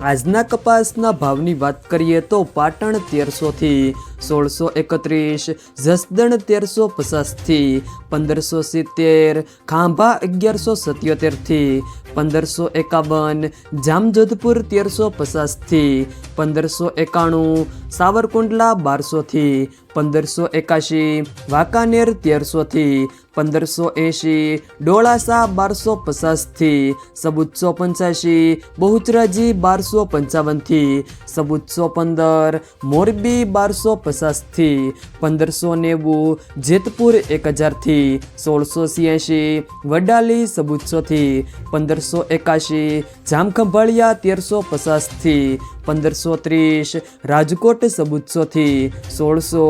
આજના કપાસના ભાવની વાત કરીએ તો પાટણ તેરસોથી સોળસો એકત્રીસ, જસદણ તેરસો પચાસથી પંદરસો સિત્તેર, ખાંભા અગિયારસો સત્યોતેરથી પંદરસો એકાવન, જામજોધપુર તેરસો પચાસથી પંદરસો એકાણું, સાવરકુંડલા બારસોથી પંદરસો એકાશી, વાંકાનેર તેરસોથી પંદરસો એંશી, ડોળાસા બારસો પચાસથી સબુચ્ચો પંચ્યાસી બહુચરાજી બારસો પંચાવનથી સબુચ્ચો પંદર, મોરબી બારસો પચાસથી પંદરસો નેવું, જેતપુર એક હજારથી સોળસો સિયાસી વડાલી સબુચ્ચોથી પંદરસો એકાશી જામખંભાળિયા તેરસો પચાસથી પંદરસો ત્રીસ, રાજકોટ સબુત્સોથી સોળસો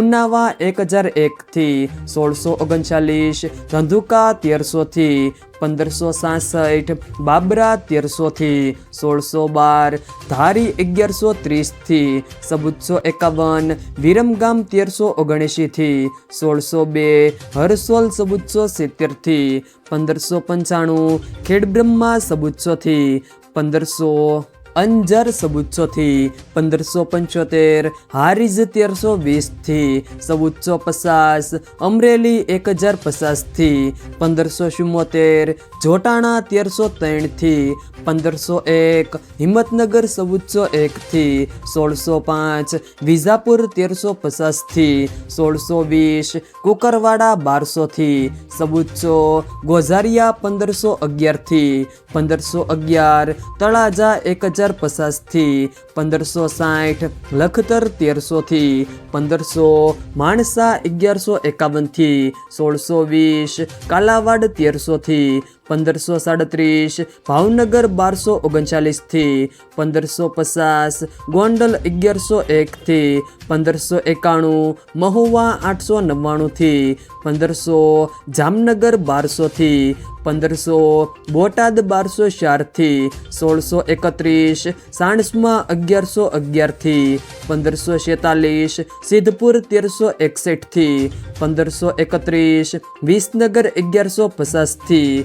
ઉનાવા એક હજાર એકથી સોળસો ઓગણચાલીસ, ધંધુકા તેરસોથી પંદરસો સાસઠ, બાબરા તેરસોથી સોળસો બાર, ધારી અગિયારસો ત્રીસથી સબુત્સો એકાવન, વિરમગામ તેરસો ઓગણએંશીથી સોળસો બે, હરસોલ સબુત્સો સિત્તેરથી પંદરસો પંચાણું, ખેડબ્રહ્મા સબુત્સોથી પંદરસો અંજર સવુચ્છોથી પંદરસો પંચોતેર, હારીજ તેરસો વીસથી સબુચ્ચો પચાસ, અમરેલી એક હજાર પચાસથી પંદરસો ચુમ્મોતેર, જોટાણા તેરસો ત્રણથી પંદરસો એક, હિંમતનગર સબુચ્ચો એકથી સોળસો પાંચ, વિજાપુર તેરસો પચાસથી સોળસો વીસ, કુકરવાડા બારસોથી સબુચ્ચો ગોઝારિયા પંદરસો અગિયારથી પંદરસો અગિયાર, તળાજા એક હજાર પચાસથી પંદરસો સાઠ લખતર તેરસોથી પંદરસો માણસા અગિયારસો એકાવનથી સોળસો વીસ કાલાવાડ તેરસોથી પંદરસો સાડત્રીસ, ભાવનગર બારસો ઓગણચાલીસથી પંદરસો પચાસ, ગોંડલ અગિયારસો એકથી પંદરસો એકાણું, મહુવા આઠસો નવ્વાણુંથી પંદરસો જામનગર બારસોથી પંદરસો બોટાદ બારસો ચારથી સોળસો એકત્રીસ, સાણસમાં અગિયારસો અગિયારથી પંદરસો છેતાલીસ, સિદ્ધપુર તેરસો એકસઠથી પંદરસો એકત્રીસ, વિસનગર અગિયારસો પચાસથી